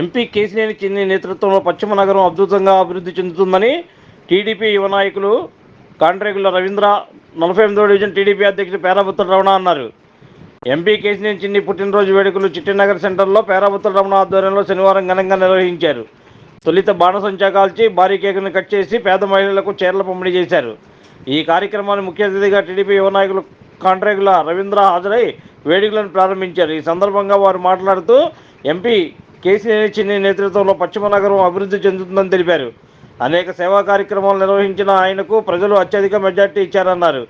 MP Kesineni చిన్ని నేతృత్వంలో పశ్చిమ నగరం అద్భుతంగా అభివృద్ధి చెందుతుందని టీడీపీ యువ నాయకులు కాంట్రేకుల రవీంద్ర నలభై ఎనిమిదో డివిజన్ టీడీపీ అధ్యక్షుడు పేరాబుత్తుల రమణ అన్నారు. ఎంపీ కేసినేని చిన్ని పుట్టినరోజు వేడుకలు చిట్టినగర్ సెంటర్లో పేరాబుత్తుల రమణ ఆధ్వర్యంలో శనివారం ఘనంగా నిర్వహించారు. తొలిత బాణసంచా కాల్చి భారీ కేకును కట్ చేసి పేద మహిళలకు చీరల పంపిణీ చేశారు. ఈ కార్యక్రమాన్ని ముఖ్య అతిథిగా టీడీపీ యువ నాయకులు కాంట్రాక్టుల రవీంద్ర హాజరై వేడుకలను ప్రారంభించారు. ఈ సందర్భంగా వారు మాట్లాడుతూ ఎంపీ కేసీఆర్ చిన్ని నేతృత్వంలో పశ్చిమ నగరం అభివృద్ధి చెందుతుందని తెలిపారు. అనేక సేవా కార్యక్రమాలు నిర్వహించిన ఆయనకు ప్రజలు అత్యధిక మెజార్టీ ఇచ్చారన్నారు.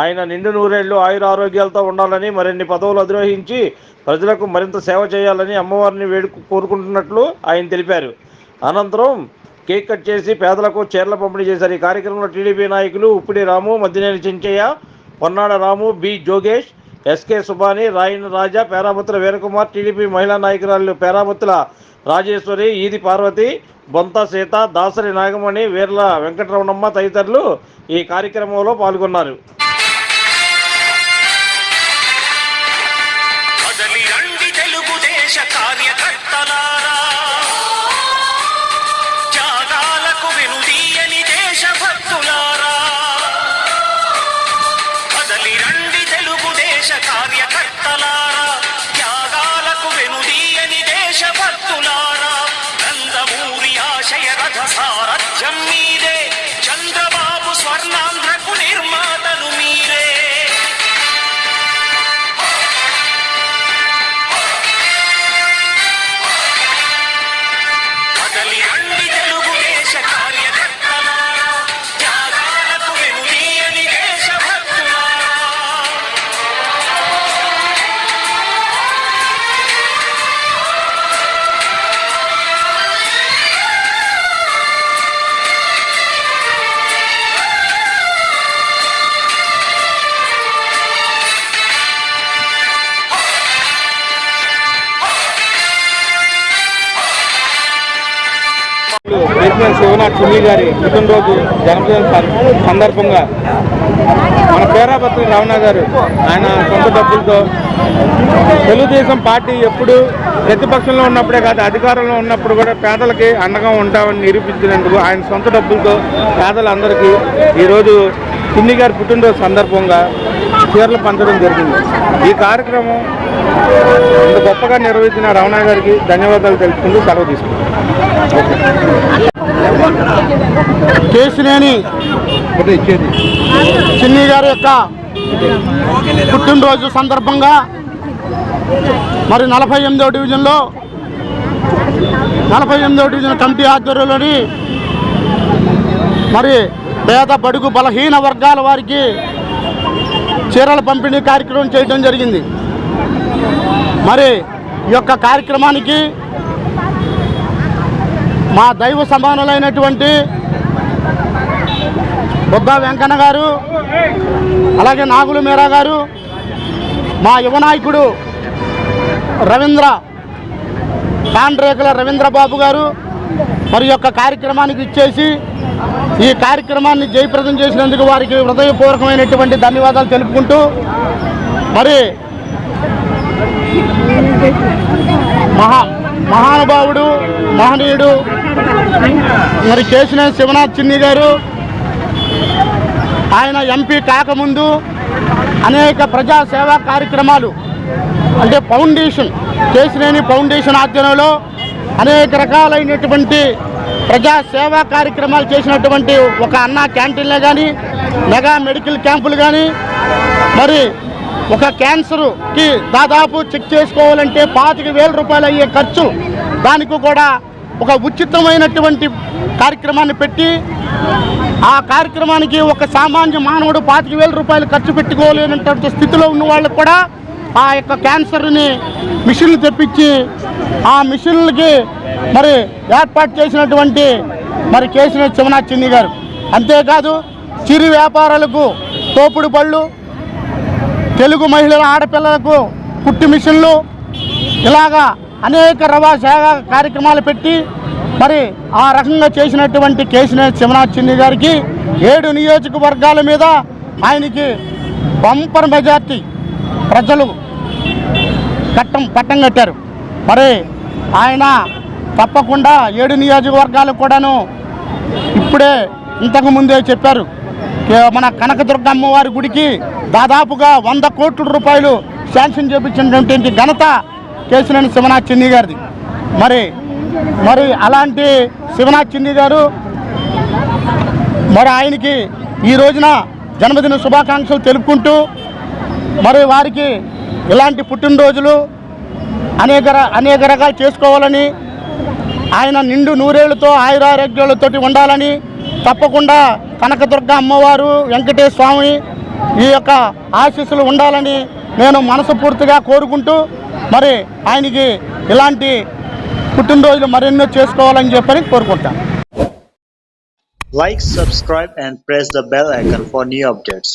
ఆయన నిండు నూరేళ్ళు ఆయుర ఆరోగ్యాలతో ఉండాలని మరిన్ని పదవులు అధిరోహించి ప్రజలకు మరింత సేవ చేయాలని అమ్మవారిని వేడుకు కోరుకుంటున్నట్లు ఆయన తెలిపారు. అనంతరం కేక్ కట్ చేసి పేదలకు చీరల పంపిణీ చేశారు. ఈ కార్యక్రమంలో టీడీపీ నాయకులు Uppidi Ramu Maddineni Chenchaiah Ponnada Ramu B జోగేష్ S K Subhani Rayana Raja Perabattula Veerakumar TDP మహిళా నాయకురాలు పేరాబత్తుల రాజేశ్వరి ఈది పార్వతి బొంత సీత దాసరి నాగమణి వీర్ల వెంకటరమణమ్మ తదితరులు ఈ కార్యక్రమంలో పాల్గొన్నారు. రాజ్యం మీదే చంద్రబాబు స్వర్ణాంధ్రకు నిర్మాణం. ప్రెసిడెంట్ శివనాథ్ సునీల్ గారి పుట్టినరోజు జన్మదిన సందర్భంగా మన పేరాపత్రి రమణ గారు ఆయన సొంత డబ్బులతో తెలుగుదేశం పార్టీ ఎప్పుడు ప్రతిపక్షంలో ఉన్నప్పుడే కాదు అధికారంలో ఉన్నప్పుడు కూడా పేదలకి అండగా ఉంటామని నిరూపించినందుకు ఆయన సొంత డబ్బులతో పేదలందరికీ ఈరోజు చిన్ని గారి పుట్టినరోజు సందర్భంగా చీరలు పంచడం జరిగింది. ఈ కార్యక్రమం ఇంత గొప్పగా నిర్వహించిన రమణ గారికి ధన్యవాదాలు తెలుపుకుంటూ సెలవు తీసుకుంటాం కేసినేని చిన్ని గారి యొక్క పుట్టినరోజు సందర్భంగా మరి నలభై ఎనిమిదవ డివిజన్లో నలభై ఎనిమిదవ డివిజన్ కమిటీ ఆధ్వర్యంలోని మరి పేద బడుగు బలహీన వర్గాల వారికి చీరల పంపిణీ కార్యక్రమం చేయడం జరిగింది. మరి ఈ యొక్క కార్యక్రమానికి మా దైవ సమానులైనటువంటి బుద్ధ వెంకన్న గారు అలాగే నాగులు మీరా గారు మా యువ నాయకుడు రవీంద్ర కాండ్రేకుల రవీంద్ర బాబు గారు మరి యొక్క కార్యక్రమానికి ఇచ్చేసి ఈ కార్యక్రమాన్ని జయప్రదం చేసినందుకు వారికి హృదయపూర్వకమైనటువంటి ధన్యవాదాలు తెలుపుకుంటూ మరి మహా మహానుభావుడు మహనీయుడు మరి కేశినేని శివనాథ్ చిన్ని గారు ఆయన ఎంపీ కాకముందు అనేక ప్రజా సేవా కార్యక్రమాలు అంటే ఫౌండేషన్ కేశినేని ఫౌండేషన్ ఆధ్వర్యంలో అనేక రకాలైనటువంటి ప్రజా సేవా కార్యక్రమాలు చేసినటువంటి ఒక అన్న క్యాంటీన్లే కానీ మెగా మెడికల్ క్యాంపులు కానీ మరి ఒక క్యాన్సర్కి దాదాపు చెక్ చేసుకోవాలంటే పాతిక వేల రూపాయలు అయ్యే ఖర్చు. దానికి కూడా ఒక ఉచితమైనటువంటి కార్యక్రమాన్ని పెట్టి ఆ కార్యక్రమానికి ఒక సామాన్య మానవుడు పాతిక వేల రూపాయలు ఖర్చు పెట్టుకోలేనటువంటి స్థితిలో ఉన్న వాళ్ళకు కూడా ఆ యొక్క క్యాన్సర్ని మిషన్లు తెప్పించి ఆ మిషన్లకి మరి ఏర్పాటు చేసినటువంటి మరి కేసిన శివనాథ్ చిన్ని గారు. అంతేకాదు చిరు వ్యాపారాలకు తోపుడు పళ్ళు తెలుగు మహిళల ఆడపిల్లలకు కుట్టి మిషన్లు ఇలాగా అనేక రవా సేవ కార్యక్రమాలు పెట్టి మరి ఆ రకంగా చేసినటువంటి కేసిన శివనాథ్ చిన్ని గారికి ఏడు నియోజకవర్గాల మీద ఆయనకి బంపర్ మెజార్టీ ప్రజలు కట్టం పట్టం కట్టారు. మరి ఆయన తప్పకుండా ఏడు నియోజకవర్గాలకు కూడాను ఇప్పుడే ఇంతకు ముందే చెప్పారు. మన కనకదుర్గ అమ్మవారి గుడికి దాదాపుగా వంద కోట్ల రూపాయలు శాంక్షన్ చేపించినటువంటి ఘనత కేశినేని శివనాథ్ చిన్ని గారిది. మరి మరి అలాంటి శివనాథ్ చిన్ని గారు మరి ఆయనకి ఈ రోజున జన్మదిన శుభాకాంక్షలు తెలుపుకుంటూ మరి వారికి ఇలాంటి పుట్టినరోజులు అనేక అనేక రకాలు చేసుకోవాలని ఆయన నిండు నూరేళ్ళతో ఆయురారోగ్యాలతో ఉండాలని తప్పకుండా కనకదుర్గ అమ్మవారు వెంకటేశ్వర స్వామి ఈ యొక్క ఆశీస్సులు ఉండాలని నేను మనస్ఫూర్తిగా కోరుకుంటూ మరి ఆయనకి ఇలాంటి పుట్టినరోజులు మరెన్నో చేసుకోవాలని చెప్పని కోరుకుంటాను. Like subscribe and press the bell icon for new updates